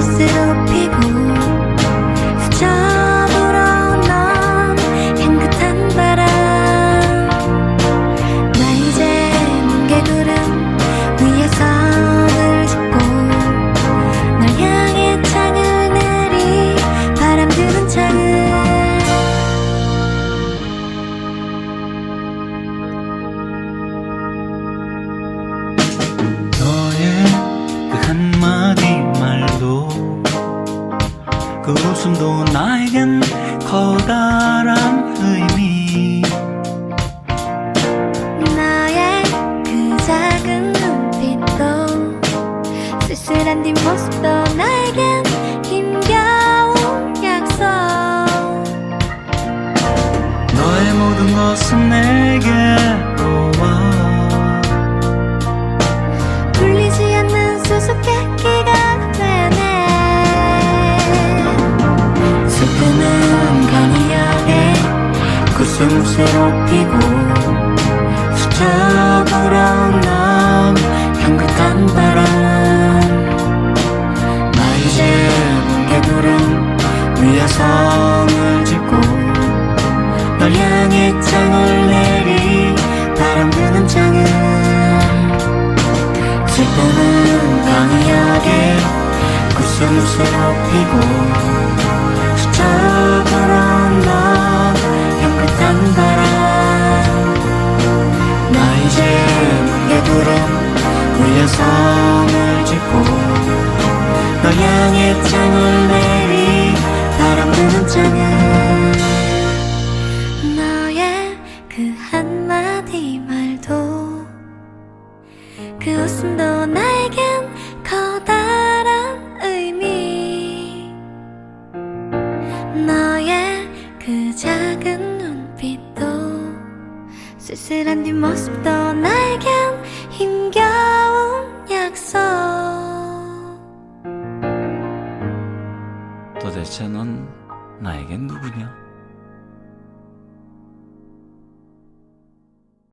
Still. 커다란 의미. 나의 그 작은 눈빛도 쓸쓸한 뒷모습도 나에겐 힘겨운 약속. 너의 모든 것은 내게 로와 구슬을 새롭히고 스쳐 돌아온 남 향긋한 바람. 나 이제 뭉게구름 위에 성을 짓고 널 향해 창을 내리 바람 부는 창을. 슬픔은 강하게 구슬을 새롭히고 성을 짓고 널 향해 창을 내리 바람 부는 창을 너의 그 한마디 말도 그 웃음도 나에겐 커다란 의미. 너의 그 작은 눈빛도 쓸쓸한 뒷모습도 나에겐 힘겨운 약속 도대체 넌 나에겐 누구냐?